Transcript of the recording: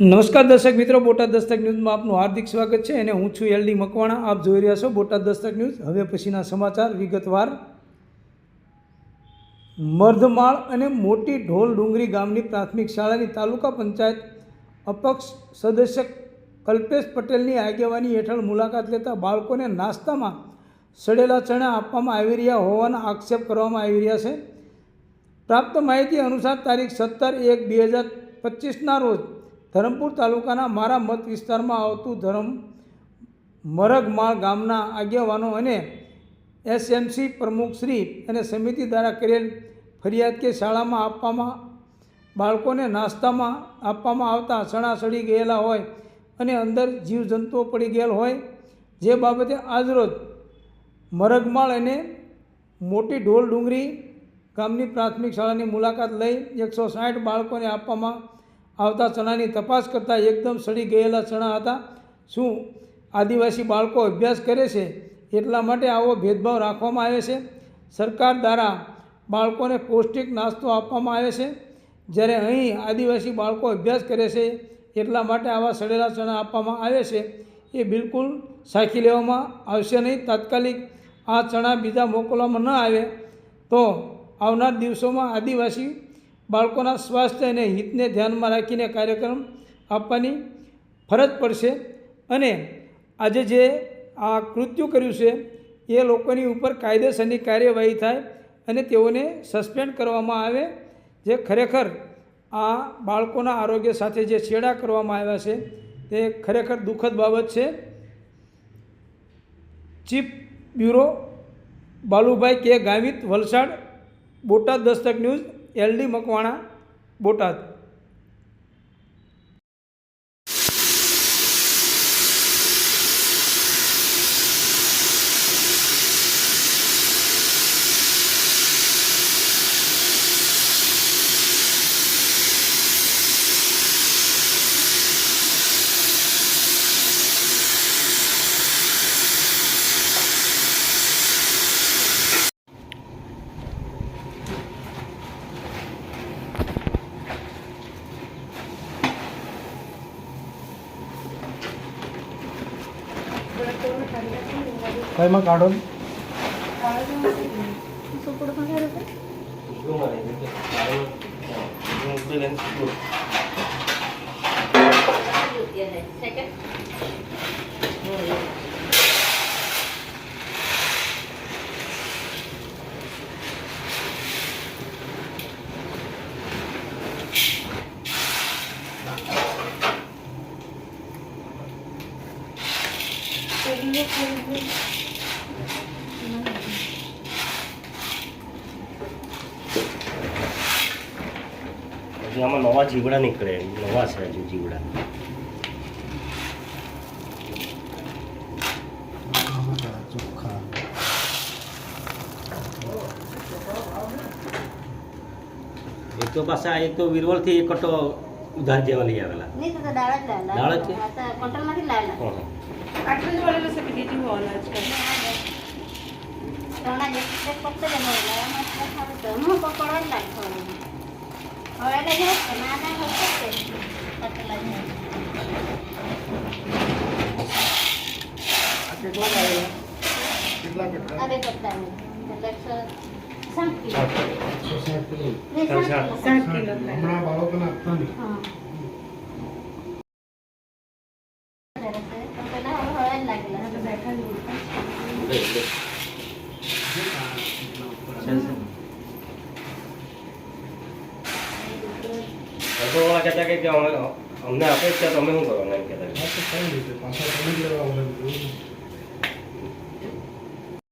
નમસ્કાર દર્શક મિત્રો, બોટાદ દસ્તક ન્યૂઝમાં આપનું હાર્દિક સ્વાગત છે અને હું છું એલડી મકવાણા. આપ જોઈ રહ્યા છો બોટાદ દસ્તક ન્યૂઝ. હવે પછીના સમાચાર વિગતવાર. મર્ધમાળ અને મોટી ઢોલ ડુંગરી ગામની પ્રાથમિક શાળાની તાલુકા પંચાયત અપક્ષ સદસ્ય કલ્પેશ પટેલની આગેવાની હેઠળ મુલાકાત લેતા બાળકોને નાસ્તામાં સડેલા ચણા આપવામાં આવી રહ્યા હોવાના આક્ષેપ કરવામાં આવી રહ્યા છે. પ્રાપ્ત માહિતી અનુસાર તારીખ સત્તર એક બે હજાર પચીસના રોજ ધરમપુર તાલુકાના મારા મત વિસ્તારમાં આવતું ધરમ મરગમાળ ગામના આગેવાનો અને એસએમસી પ્રમુખશ્રી અને સમિતિ દ્વારા કરેલ ફરિયાદ કે શાળામાં આપવામાં, બાળકોને નાસ્તામાં આપવામાં આવતા સણા સડી ગયેલા હોય અને અંદર જીવજંતુઓ પડી ગયેલ હોય, જે બાબતે આજરોજ મરગમાળ અને મોટી ઢોલ ડુંગરી ગામની પ્રાથમિક શાળાની મુલાકાત લઈ એકસો સાઠ બાળકોને આપવામાં આવતા ચણાની તપાસ કરતાં એકદમ સડી ગયેલા ચણા હતા. શું આદિવાસી બાળકો અભ્યાસ કરે છે એટલા માટે આવો ભેદભાવ રાખવામાં આવે છે? સરકાર દ્વારા બાળકોને પૌષ્ટિક નાસ્તો આપવામાં આવે છે? જ્યારે અહીં આદિવાસી બાળકો અભ્યાસ કરે છે એટલા માટે આવા સડેલા ચણા આપવામાં આવે છે? એ બિલકુલ સાખી લેવામાં આવશે નહીં. તાત્કાલિક આ ચણા બીજા મોકલવામાં ન આવે તો આવનાર દિવસોમાં આદિવાસી બાળકોના સ્વાસ્થ્ય અને હિતને ધ્યાનમાં રાખીને કાર્યક્રમ આપવાની ફરજ પડશે અને આજે જે આ કૃત્યુ કર્યું છે, એ લોકોની ઉપર કાયદેસરની કાર્યવાહી થાય અને તેઓને સસ્પેન્ડ કરવામાં આવે. જે ખરેખર આ બાળકોના આરોગ્ય સાથે જે છેડા કરવામાં આવ્યા છે, તે ખરેખર દુઃખદ બાબત છે. Chief bureau Balubhai K Gavit Valsad, Botad Dastak news LD Makwana Botad. કઈમાં કાઢો હજી આમાં નવા જીવડા નીકળે નવા છે હજુ જીવડા. એક તો પાછા એક તો વિરવળથી એક કટો ઉધાર જેવા લઈ આવેલા. દાળ જ લાવેલા. દાળ જ છે? કિલો. સાત કિલો થાય. હમણાં બાળકોને આપતા નહીં લાગેલા. આ તો બેઠા જ હોય. લે, લે. ચાલ, ચાલ. અડધોવાળા કહેતા કે અમે અમને આપે જ છે તો અમે શું કરવાના એમ કહેતા